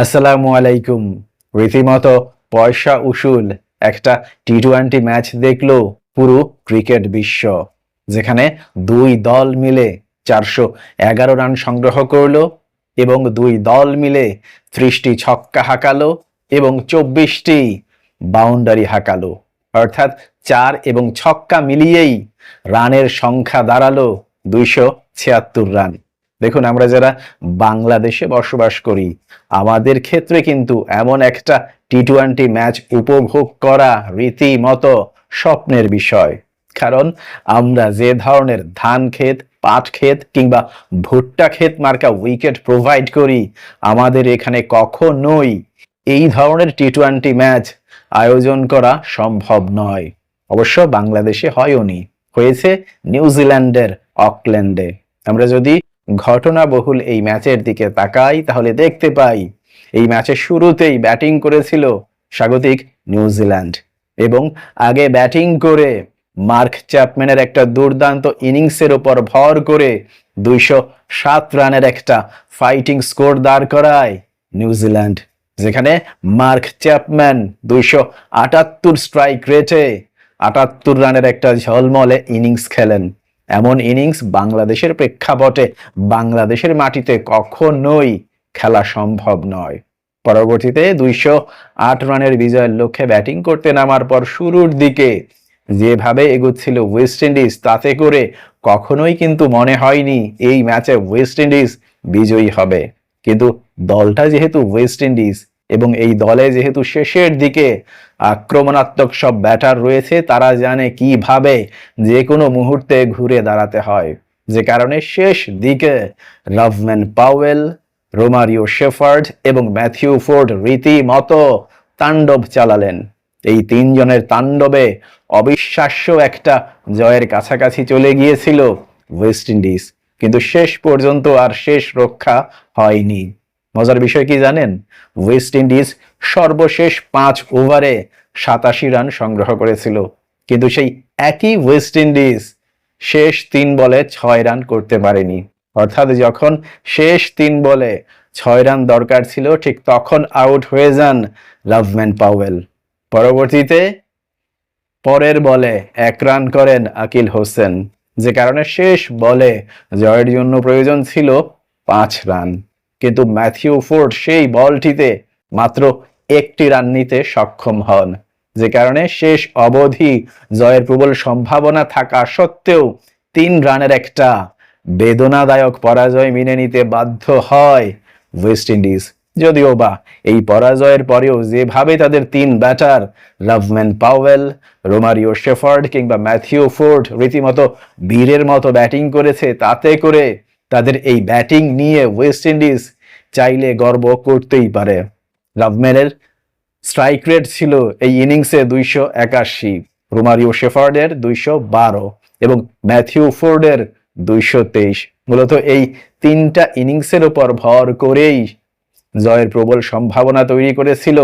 আসসালামু আলাইকুম। রীতিমতো পয়সা উসুল একটা টি টোয়েন্টি ম্যাচ দেখল পুরো ক্রিকেট বিশ্ব, যেখানে দুই দল মিলে চারশো এগারো রান সংগ্রহ করল এবং দুই দল মিলে ত্রিশটি ছক্কা হাঁকালো এবং চব্বিশটি বাউন্ডারি হাঁকালো। অর্থাৎ চার এবং ছক্কা মিলিয়েই রানের সংখ্যা দাঁড়াল দুইশো ছিয়াত্তর রান। দেখুন, আমরা যারা বাংলাদেশে বসবাস করি, আমাদের ক্ষেত্রে কিন্তু এমন একটা টি টোয়েন্টি ম্যাচ উপভোগ করা রীতিমতো স্বপ্নের বিষয়। কারণ আমরা যে ধরনের ধান ক্ষেত, পাট ক্ষেত কিংবা ভুট্টা ক্ষেত মার্কা উইকেট প্রোভাইড করি, আমাদের এখানে কখনোই এই ধরনের টি টোয়েন্টি ম্যাচ আয়োজন করা সম্ভব নয়। অবশ্য বাংলাদেশে হয়ওনি, হয়েছে নিউজিল্যান্ডের অকল্যান্ডে। আমরা যদি ঘটনাবহুল এই ম্যাচের দিকে তাকাই, তাহলে দেখতে পাই, এই ম্যাচের শুরুতেই ব্যাটিং করেছিল স্বাগতিক নিউজিল্যান্ড এবং আগে ব্যাটিং করে মার্ক চ্যাপম্যানের একটা দুর্দান্ত ইনিংসের উপর ভর করে দুইশো সাত রানের একটা ফাইটিং স্কোর দাঁড় করায় নিউজিল্যান্ড, যেখানে মার্ক চ্যাপম্যান দুইশো আটাত্তর স্ট্রাইক রেটে আটাত্তর রানের একটা ঝলমলে ইনিংস খেলেন। এমন ইনিংস বাংলাদেশের প্রেক্ষাপটে বাংলাদেশের মাটিতে কখনোই খেলা সম্ভব নয়। পরবর্তীতে দুইশো আট রানের বিজয়ের লক্ষ্যে ব্যাটিং করতে নামার পর শুরুর দিকে যেভাবে এগোচ্ছিল ওয়েস্ট ইন্ডিজ, তাতে করে কখনোই কিন্তু মনে হয়নি এই ম্যাচে ওয়েস্ট ইন্ডিজ বিজয়ী হবে। কিন্তু দলটা যেহেতু ওয়েস্ট ইন্ডিজ এবং এই দলে যেহেতু শেষের দিকে আক্রমণাত্মক সব ব্যাটার রয়েছে, তারা জানে কীভাবে যে কোনো মুহূর্তে ঘুরে দাঁড়াতে হয়। যে কারণে শেষ দিকে লাভম্যান পাওয়েল, রোমারিও শেফার্ড এবং ম্যাথিউ ফোর্ড রীতিমতো তাণ্ডব চালালেন। এই তিনজনের তাণ্ডবে অবিশ্বাস্য একটা জয়ের কাছাকাছি চলে গিয়েছিল ওয়েস্ট ইন্ডিজ। কিন্তু শেষ পর্যন্ত আর শেষ রক্ষা হয়নি। মজার বিষয় কি জানেন? ওয়েস্ট ইন্ডিজ সর্বশেষ পাঁচ ওভারে সাতাশি রান সংগ্রহ করেছিল। কিন্তু সেই একই ওয়েস্ট ইন্ডিজ শেষ তিন বলে ছয় রান করতে পারেনি। অর্থাৎ যখন শেষ তিন বলে ছয় রান দরকার ছিল, ঠিক তখন আউট হয়ে যান লাভম্যান পাওয়েল পরবর্তীতে পরের বলে এক রান করেন আকিল হোসেন। যে কারণে শেষ বলে জয়ের জন্য প্রয়োজন ছিল পাঁচ রান কিন্তু ম্যাথিউ ফোর্ড সেই বলটিতে মাত্র একটি রান নিতে সক্ষম হন, যে কারণে শেষ অবধি জয়ের প্রবল সম্ভাবনা থাকা সত্ত্বেও তিন রানের একটা বেদনাদায়ক পরাজয় মেনে নিতে বাধ্য হয় ওয়েস্ট ইন্ডিজ। যদিও বা এই পরাজয়ের পরেও যেভাবে তাদের তিন batter Rovman Powell, Romario Shepherd কিংবা ম্যাথিউ ফোর্ড রীতিমতো বীরের মতো ব্যাটিং করেছে, তাতে করে তাদের এই ব্যাটিং নিয়ে ওয়েস্ট ইন্ডিজ চাইলে গর্ব করতেই পারে। লাভম্যানের স্ট্রাইক রেট ছিল এই ইনিংসে দুইশো একাশি, রোমারিও শেফার্ডের দুইশো বারো এবং ম্যাথিউ ফোর্ডের দুইশো তেইশ। মূলত এই তিনটা ইনিংসের উপর ভর করেই জয়ের প্রবল সম্ভাবনা তৈরি করেছিল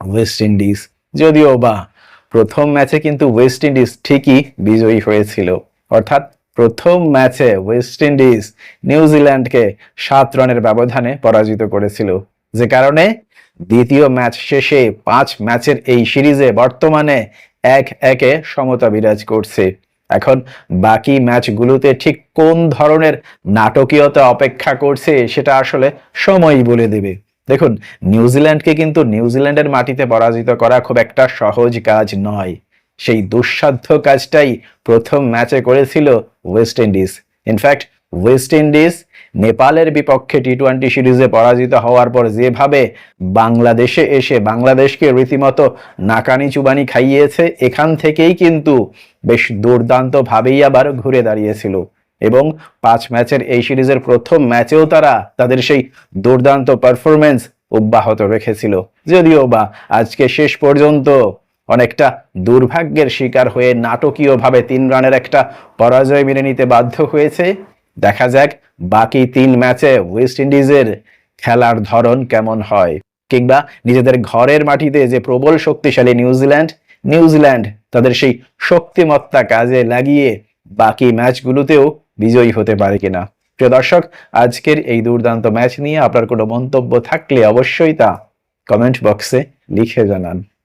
ওয়েস্ট ইন্ডিজ। যদিও বা প্রথম ম্যাচে কিন্তু ওয়েস্ট ইন্ডিজ ঠিকই বিজয়ী হয়েছিল, অর্থাৎ প্রথম ম্যাচে ওয়েস্ট ইন্ডিজ নিউজিল্যান্ডকে সাত রানের ব্যবধানে পরাজিত করেছিল। যে কারণে দ্বিতীয় ম্যাচ শেষে পাঁচ ম্যাচের এই সিরিজে বর্তমানে এক একে সমতা বিরাজ করছে। এখন বাকি ম্যাচগুলোতে ঠিক কোন ধরনের নাটকীয়তা অপেক্ষা করছে সেটা আসলে সময়ই বলে দেবে। দেখুন নিউজিল্যান্ডকে কিন্তু নিউজিল্যান্ডের মাটিতে পরাজিত করা খুব একটা সহজ কাজ নয়। সেই দুঃসাধ্য কাজটাই প্রথম ম্যাচে করেছিল West Indies. In fact West Indies নেপালের বিপক্ষে টি টোয়েন্টি সিরিজে পরাজিত হওয়ার পর যেভাবে বাংলাদেশে এসে বাংলাদেশকে রীতিমতো নাকানি চুবানি খাইয়েছে, এখান থেকেই কিন্তু বেশ দুর্দান্ত ভাবেই আবার ঘুরে দাঁড়িয়েছিল। এবং পাঁচ ম্যাচের এই সিরিজের প্রথম ম্যাচেও তারা তাদের সেই দুর্দান্ত পারফরমেন্স অব্যাহত রেখেছিল। যদিও বা আজকে শেষ পর্যন্ত অনেকটা দুর্ভাগ্যের শিকার হয়ে নাটকীয়ভাবে তিন রানের একটা পরাজয় মেনে নিতে বাধ্য হয়েছে। দেখা যাক বাকি তিন ম্যাচে ওয়েস্ট ইন্ডিজের খেলার ধরন কেমন হয়, কিংবা নিজেদের ঘরের মাটিতে যে প্রবল শক্তিশালী নিউজিল্যান্ড নিউজিল্যান্ড তাদের সেই শক্তিমত্তা কাজে লাগিয়ে বাকি ম্যাচগুলোতেও বিজয়ী হতে পারে কিনা। প্রিয় দর্শক, আজকের এই দুর্দান্ত ম্যাচ নিয়ে আপনার কোনো মন্তব্য থাকলে অবশ্যই তা কমেন্ট বক্সে লিখে জানান।